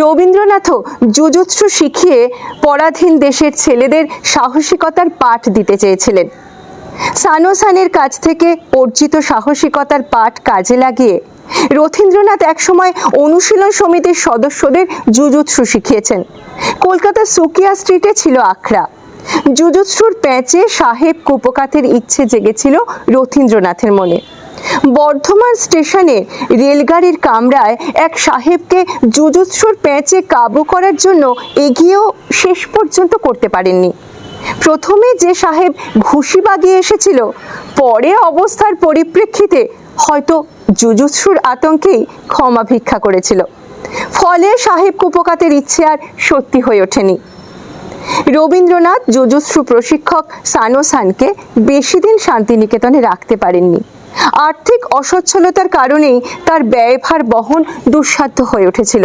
রবীন্দ্রনাথও jujutsu শিখিয়ে পরাধীন দেশের ছেলেদের সাহসিকতার পাঠ দিতে চেয়েছিলেন। সানোসানের কাছ থেকে অর্জিত সাহসিকতার পাঠ কাজে লাগিয়ে রথীন্দ্রনাথ একসময় অনুশীলন সমিতির সদস্যদের জুজুৎসু শিখিয়েছেন। কলকাতার সুকিয়া স্ট্রিটে ছিল আখড়া। জুজুৎসুর প্যাঁচে সাহেব কুপকাতের ইচ্ছে জেগেছিল রথীন্দ্রনাথের মনে। বর্ধমান স্টেশনে রেলগাড়ির কামরায় এক সাহেবকে জুজুৎসুর প্যাঁচে কাবু করার জন্য এগিয়েও শেষ পর্যন্ত করতে পারেননি। প্রথমে যে সাহেব ঘুষি বাগিয়ে এসেছিল, পরে অবস্থার পরিপ্রেক্ষিতে হয়তো জুজুৎসুর আতঙ্কেই ক্ষমা ভিক্ষা করেছিল। ফলে সাহেব কুপকাতের ইচ্ছে আর সত্যি হয়ে ওঠেনি। রবীন্দ্রনাথ জুজুৎসু প্রশিক্ষক সানোসানকে বেশি দিন শান্তিনিকেতনে রাখতে পারেননি। আর্থিক অসচ্ছলতার কারণেই তার ব্যয়ভার বহন দুঃসাধ্য হয়ে উঠেছিল।